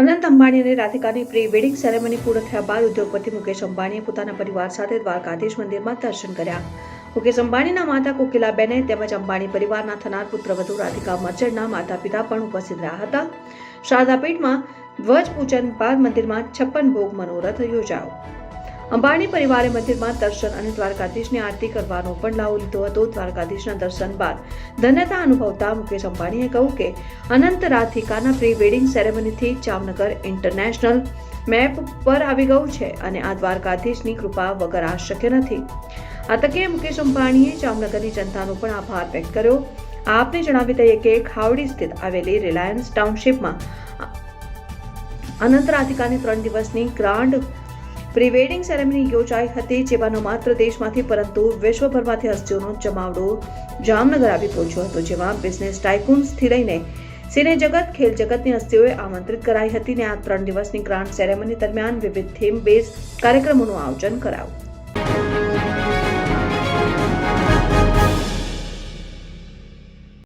અનંત અંબાણી અને રાધિકાની pre wedding ceremony પૂર્ણ થયા બાદ ઉદ્યોગપતિ મુકેશ અંબાણીએ પોતાના પરિવાર સાથે દ્વારકાધીશ મંદિરમાં દર્શન કર્યા. મુકેશ અંબાણીના માતા કોકિલાબેને તેમજ અંબાણી પરિવારના થનાર પુત્રવધુ રાધિકા મર્ચન્ટના માતા પિતા પણ ઉપસ્થિત રહ્યા હતા. શારદાપીઠમાં ધ્વજ પૂજન બાદ મંદિરમાં છપ્પન ભોગ મનોરથ યોજાયો. અંબાણી પરિવારે મંદિરમાં દર્શન અને દ્વારકાધીશની આરતી કરવાનો પણ લાવો લીધો હતો. દ્વારકાધીશના દર્શન બાદ ધન્યતા અનુભવતા મુકેશ અંબાણીએ કહ્યું કે, અનંત રાધિકાના પ્રી વેડિંગ સેરેમનીથી જામનગર ઇન્ટરનેશનલ મેપ પર આવી ગયું છે અને આ દ્વારકાધીશની કૃપા વગર આ શક્ય નથી. આ તકે મુકેશ અંબાણીએ જામનગરની જનતાનો પણ આભાર વ્યક્ત કર્યો. આપને જણાવી દઈએ કે, ખાવડી સ્થિત આવેલી રિલાયન્સ ટાઉનશીપમાં અનંત રાધિકાની ત્રણ દિવસની ગ્રાન્ડ પ્રી વેડિંગ સેરેમની યોજાઈ હતી, જેમાંનો માત્ર દેશમાંથી, પરંતુ વિશ્વભરમાંથી હસ્તીઓનો જમાવડો જામનગર આવી પહોંચ્યો હતો, જેમાં બિઝનેસ ટાઇકુન્સથી લઈને સિને જગત, ખેલ જગતની હસ્તીઓએ આમંત્રિત કરાઈ હતી ને આ ત્રણ દિવસની ગ્રાન્ડ સેરેમની દરમિયાન વિવિધ થીમ બેઝ કાર્યક્રમોનું આયોજન કરાયું.